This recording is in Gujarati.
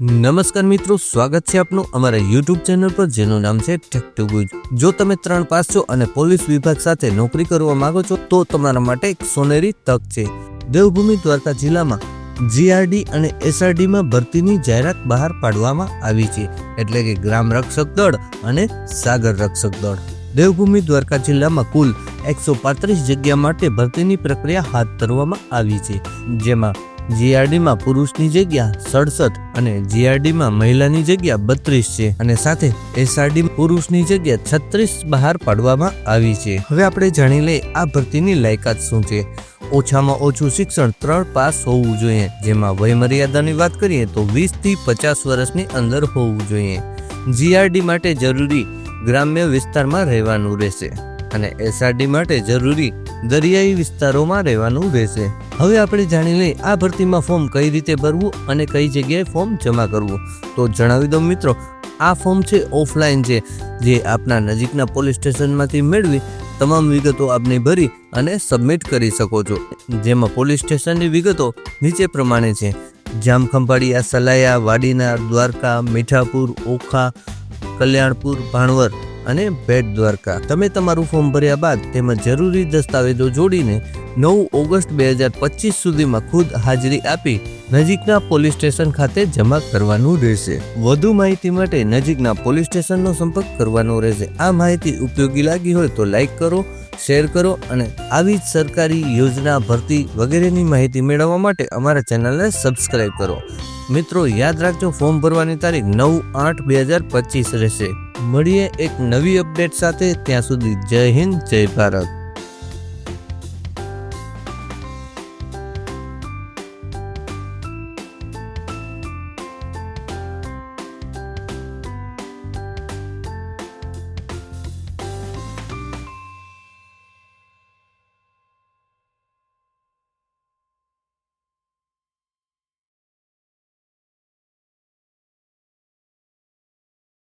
નમસ્કાર મિત્રો, સ્વાગત છે આપનું અમારા યુટ્યુબ ચેનલ પર, જેનું નામ છે ટેક ટુ ગુજ જો તમે ત્રણ પાસ છો અને પોલીસ વિભાગ સાથે નોકરી કરવા માંગો છો, તો તમારા માટે એક સોનેરી તક છે. દેવભૂમિ દ્વારકા જિલ્લામાં જીઆરડી અને એસઆરડીમાં ભરતીની જાહેરાત બહાર પાડવામાં આવી છે. એટલે કે ગ્રામ રક્ષક દળ અને સાગર રક્ષક દળ. દેવભૂમિ દ્વારકા જિલ્લામાં કુલ એકસો પાંત્રીસ જગ્યા માટે ભરતીની પ્રક્રિયા હાથ ધરવામાં આવી છે. જેમાં જીઆરડીમાં પુરુષની જગ્યા સડસઠ અને જીઆરડીમાં મહિલાની જગ્યા બત્રીસ છે અને સાથે એસઆરડી પુરુષની જગ્યા છત્રીસ બહાર પાડવામાં આવી છે. હવે આપણે જાણી લઈએ આ ભરતીની લાયકાત શું છે. ઓછામાં ઓછું શિક્ષણ ત્રણ પાસ હોવું જોઈએ. જેમાં વયમર્યાદાની વાત કરીએ તો વીસથી પચાસ વર્ષની અંદર હોવું જોઈએ. જીઆરડી માટે જરૂરી ગ્રામ્ય વિસ્તારમાં રહેવાનું રહેશે અને એસઆરડી માટે જરૂરી દરિયાઈ વિસ્તારોમાં રહેવાનું રહેશે. હવે આપણે જાણી લઈએ આ ભરતીમાં ફોર્મ કઈ રીતે ભરવું અને કઈ જગ્યાએ ફોર્મ જમા કરવું. તો જણાવી દઉં મિત્રો, આ ફોર્મ છે ઓફલાઈન છે જે આપના નજીકના પોલીસ સ્ટેશનમાંથી મેળવી તમામ વિગતો આપને ભરી અને સબમિટ કરી શકો છો. જેમાં પોલીસ સ્ટેશનની વિગતો નીચે પ્રમાણે છે. જામખંભાળિયા સલાયા વાડીનાર, દ્વારકા, મીઠાપુર, ઓખા, કલ્યાણપુર ભાણવર અને ભેટ દ્વારકા. તમે તમારું ફોર્મ ભર્યા બાદ તેમાં જરૂરી દસ્તાવેજો જોડીને નવ ઓગસ્ટ બે હજાર પચીસ સુધીમાં ખુદ હાજરી આપી નજીકના પોલીસ સ્ટેશન ખાતે જમા કરવાનું રહેશે. વધુ માહિતી માટે નજીકના પોલીસ સ્ટેશનનો સંપર્ક કરવાનો રહેશે. આ માહિતી ઉપયોગી લાગી હોય તો લાઈક કરો, શેર કરો અને આવી જ સરકારી યોજના ભરતી વગેરેની માહિતી મેળવવા માટે અમારા ચેનલને સબસ્ક્રાઈબ કરો. મિત્રો, યાદ રાખજો, ફોર્મ ભરવાની તારીખ નવ આઠ બે હજાર પચીસ રહેશે. મળીએ એક નવી અપડેટ સાથે. ત્યાં સુધી જય હિન્દ જય ભારત.